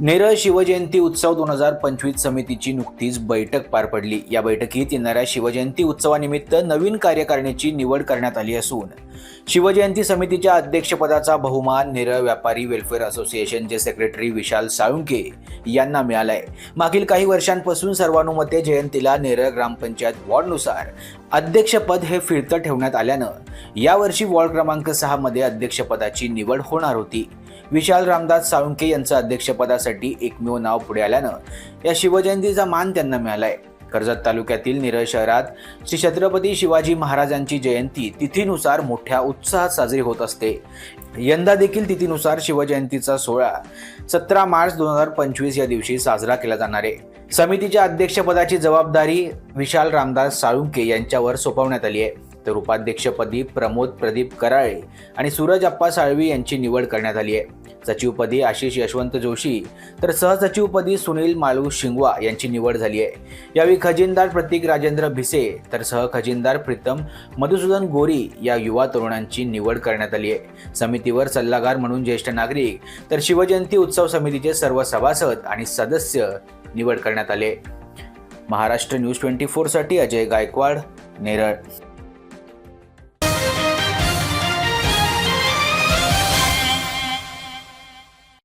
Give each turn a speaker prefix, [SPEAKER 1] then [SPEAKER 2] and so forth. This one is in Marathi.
[SPEAKER 1] नेरळ शिवजयंती उत्सव दोन हजार पंचवीस समितीची नुकतीच बैठक पार पडली. या बैठकीत येणाऱ्या शिवजयंती उत्सवानिमित्त नवीन कार्यकारिणीची निवड करण्यात आली असून शिवजयंती समितीच्या अध्यक्षपदाचा बहुमान नेरळ व्यापारी वेलफेअर असोसिएशनचे सेक्रेटरी विशाल साळुंके यांना मिळालाय. मागील काही वर्षांपासून सर्वानुमते जयंतीला नेरळ ग्रामपंचायत वॉर्डनुसार अध्यक्षपद हे फिरतं ठेवण्यात आल्यानं यावर्षी वॉर्ड क्रमांक सहामध्ये अध्यक्षपदाची निवड होणार होती. विशाल रामदास साळुंके यांचं अध्यक्षपदासाठी एकमेव नाव पुढे आल्यानं या शिवजयंतीचा मान त्यांना मिळालाय. कर्जत तालुक्यातील निरळ शहरात श्री छत्रपती शिवाजी महाराजांची जयंती तिथीनुसार मोठ्या उत्साहात साजरी होत असते. यंदा देखील तिथीनुसार शिवजयंतीचा सोहळा सतरा मार्च दोन हजार पंचवीस या दिवशी साजरा केला जाणार आहे. समितीच्या अध्यक्षपदाची जबाबदारी विशाल रामदास साळुंके यांच्यावर सोपवण्यात आली आहे. तर उपाध्यक्षपदी प्रमोद प्रदीप कराळे आणि सूरज अप्पा साळवी यांची निवड करण्यात आली आहे. सचिवपदी आशिष यशवंत जोशी तर सहसचिवपदी सुनील मालू शिंगवा यांची निवड झाली आहे. यावेळी खजिनदार प्रतीक राजेंद्र भिसे तर सहखजिनदार प्रीतम मधुसूदन गोरी या युवा तरुणांची निवड करण्यात आली आहे. समितीवर सल्लागार म्हणून ज्येष्ठ नागरिक तर शिवजयंती उत्सव समितीचे सर्व सभासद आणि सदस्य निवड करण्यात आले. महाराष्ट्र न्यूज ट्वेंटी फोरसाठी अजय गायकवाड नेरळ.